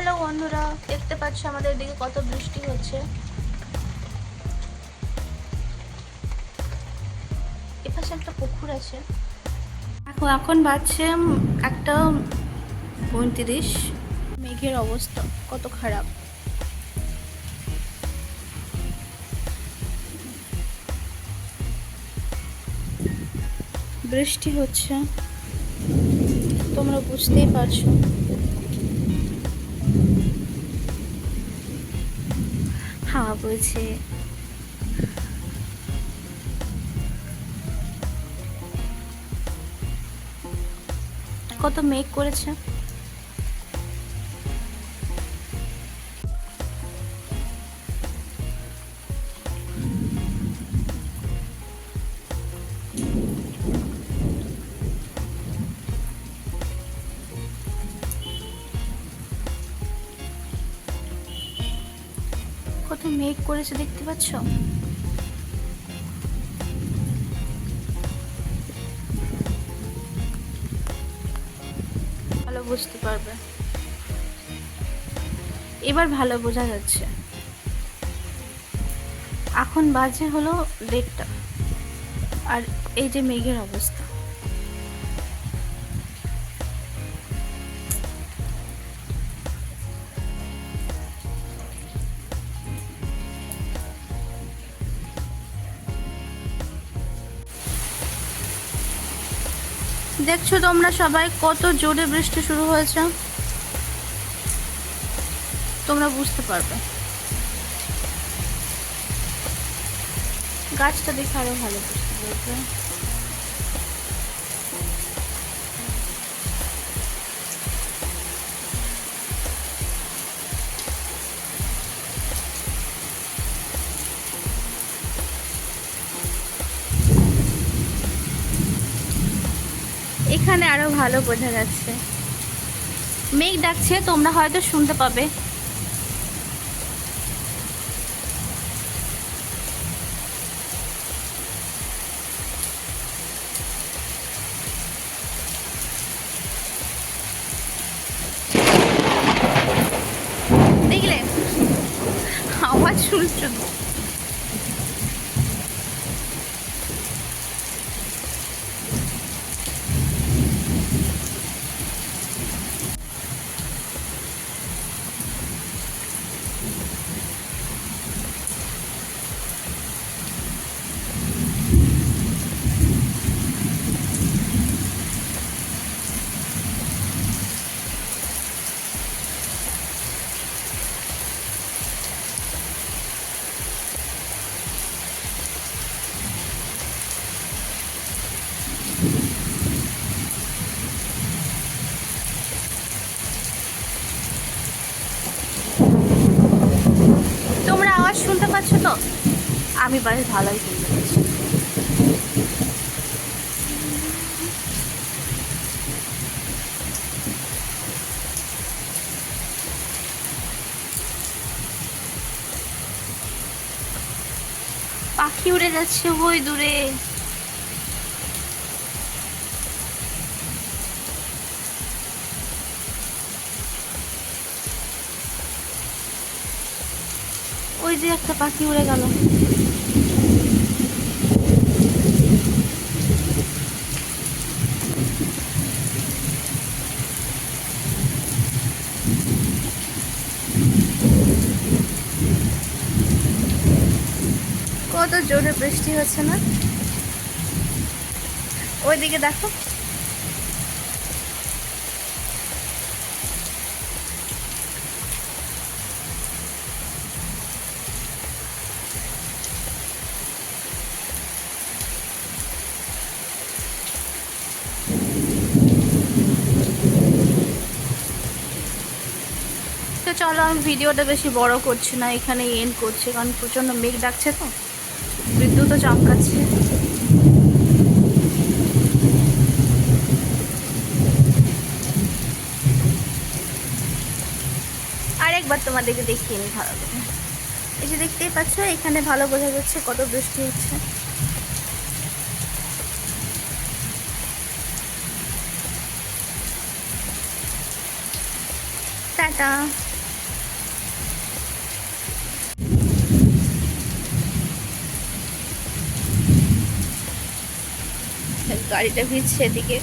বন্ধুরা, দেখতে পাচ্ছ আমাদের দিকে কত বৃষ্টি হচ্ছে। এপাশে একটা পুকুর আছে। এখন এখন বাজছে একটা পঁয়ত্রিশ। মেঘের অবস্থা কত খারাপ। বৃষ্টি হচ্ছে। তোমরা বুঝতেই পারছ। বইছে কত মেক করেছে? কত মেঘ করেছে দেখতে পাচ্ছ? ভালো বুঝতে পারবে। এবার ভালো বোঝা যাচ্ছে। এখন বাজে হলো দেড়টা। আর এই যে মেঘের অবস্থা। দেখছ তোমরা সবাই কত জোরে বৃষ্টি শুরু হয়েছে? তোমরা বুঝতে পারবে। গাছটা দেখে আরও ভালো বুঝতে পারবে এখানে আরও ভালো বোঝা যাচ্ছে। মেঘ ডাকছে তোমরা হয়তো শুনতে পাবে। দেখলে তো? তোমরা পাচ্ছ তো আমি বেশ ভালোই কিনতে পারছি পাখি উড়ে যাচ্ছে ওই দূরে। ওই যে একটা পাখি উড়ে গেল। কত জোরে বৃষ্টি হচ্ছে না? ওইদিকে দেখো। তো চলো, আমি ভিডিওটা বেশি বড় করছি না এখানে এন্ড করছি, কারণ প্রচণ্ড মেঘ ডাকছে তো। বিদ্যুৎও চমকাচ্ছে। আরেকবার তোমাদেরকে দেখিয়ে নি ভালো করে। এই যে দেখতেই পাচ্ছ, এখানে ভালো বোঝা যাচ্ছে কত বৃষ্টি হচ্ছে। টাটা। গাড়িটা ভিজছে এদিকে।